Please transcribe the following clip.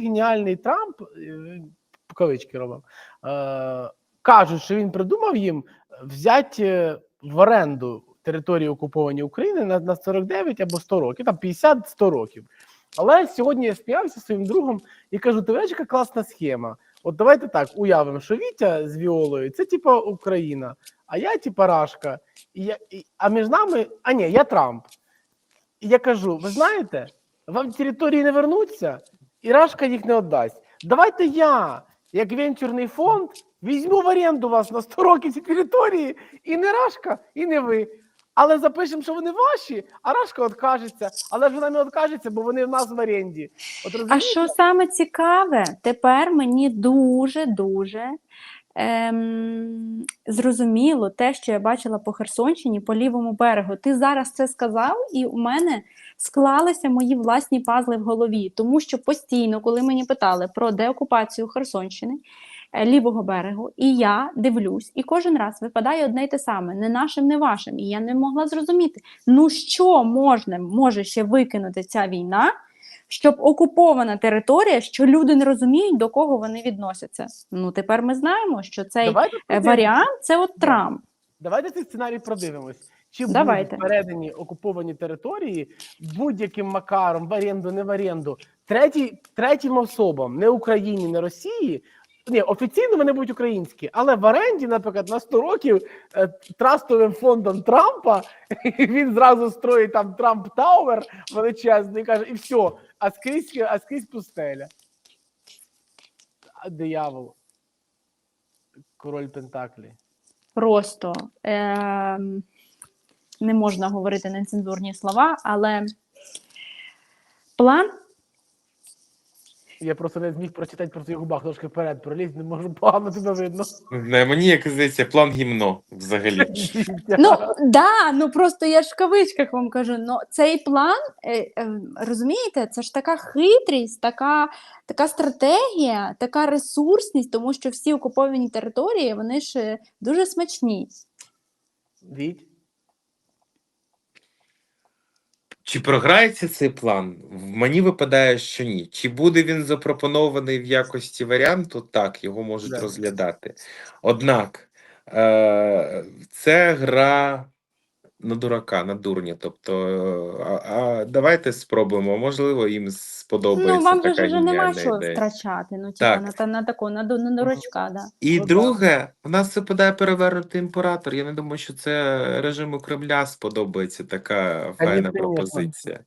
геніальний Трамп, е, кавички робив, е, кажуть, що він придумав їм взяти в оренду території окуповані України на, на 49 або 100 років, там 50-100 років. Але сьогодні я сміявся зі своїм другом і кажу: ти яка класна схема. От давайте так уявимо, що Вітя з Віолою це типа Україна, а я типа Рашка. І я, і, а між нами, а ні, я Трамп. І я кажу: ви знаєте, вам території не вернуться, і Рашка їх не віддасть. Давайте я, як венчурний фонд, візьму в оренду вас на 100 років ці території, і не Рашка, і не ви. Але запишемо, що вони ваші, а Рашка відкажеться, але ж вона не відкажеться, бо вони в нас в оренді. От А що саме цікаве, тепер мені дуже дуже ем, зрозуміло те, що я бачила по Херсонщині, по лівому берегу. Ти зараз це сказав, і у мене склалися мої власні пазли в голові, тому що постійно, коли мені питали про деокупацію Херсонщини. е, Лівого берегу, і я дивлюсь, і кожен раз випадає одне й те саме: не нашим, не вашим. І я не могла зрозуміти, ну що можна, може ще викинути ця війна, щоб окупована територія, що люди не розуміють, до кого вони відносяться. Ну тепер ми знаємо, що цей Давайте е, варіант це от Трамп. Давайте цей сценарій продивимось. Чи Давайте. будуть передані окуповані території будь-яким макаром, в оренду, не в оренду, третій, третім особам, не Україні, не Росії. Ні, офіційно вони будуть українські, але в оренді, наприклад, на 100 років е, трастовим фондом Трампа він зразу строїть там Трамп Тауер величезний, каже, і все, а скрізь, а скрізь пустеля. Диявол. Король Пентаклі. Просто е, не можна говорити нецензурні слова, але план Я просто не зміг прочитати про твоїх губах трошки вперед пролізь, не можу погано тебе видно. Не, мені як здається, план гімно взагалі. Ну да, ну просто я ж в кавичках вам кажу. Ну цей план, е, е, розумієте, це ж така хитрість, така, така стратегія, така ресурсність, тому що всі окуповані території вони ж е, дуже смачні. Віть. Чи програється цей план? В Мені випадає, що ні. Чи буде він запропонований в якості варіанту? Так, його можуть Да. розглядати. Однак е- це гра на дурака, на дурня. Тобто, а, а давайте спробуємо. Можливо, їм сподобається ну вам така же вже нема що ідея. втрачати. Ну типа Так. на, та- на таку, на, на дурачка, да. І Ну, друге, в нас випадає перевернути імператор. Я не думаю, що це режиму Кремля сподобається така файна пропозиція.